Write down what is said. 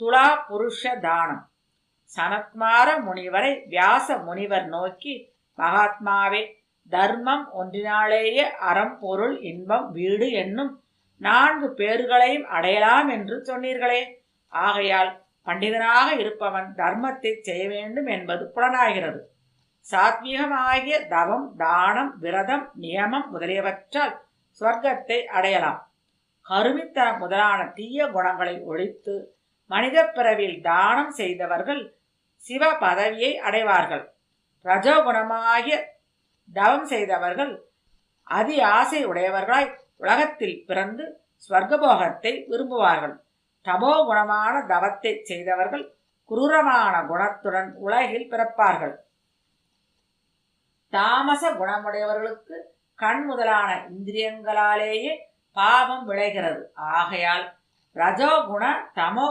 துலா புருஷ தானம் சனத்மார முனிவரை வியாச முனிவர் நோக்கி மகாத்மாவே தர்மம் ஒன்றினாலேயே அறம் பொருள் இன்பம் வீடு என்னும் நான்கு பேர்களையும் அடையலாம் என்று சொன்னீர்களே. ஆகையால் பண்டிதனாக இருப்பவன் தர்மத்தை செய்ய வேண்டும் என்பது புலனாகிறது. சாத்வீகமாகிய தவம் தானம் விரதம் நியமம் முதலியவற்றால் சுவர்க்கத்தை அடையலாம். கருமித்தனம் முதலான தீய குணங்களை ஒழித்து மனித பிறவில் தானம் செய்தவர்கள் சிவ பதவியை அடைவார்கள். ரஜோகுணமாகிய தவம் செய்தவர்கள் அதி ஆசை உடையவர்களாய் உலகத்தில் பிறந்து ஸ்வர்கபோகத்தை விரும்புவார்கள். தமோ குணமான தவத்தை செய்தவர்கள் குரூரமான குணத்துடன் உலகில் பிறப்பார்கள். தாமச குணமுடையவர்களுக்கு கண் முதலான இந்திரியங்களாலேயே பாவம் விளைகிறது. ஆகையால் ரஜோகுண தமோ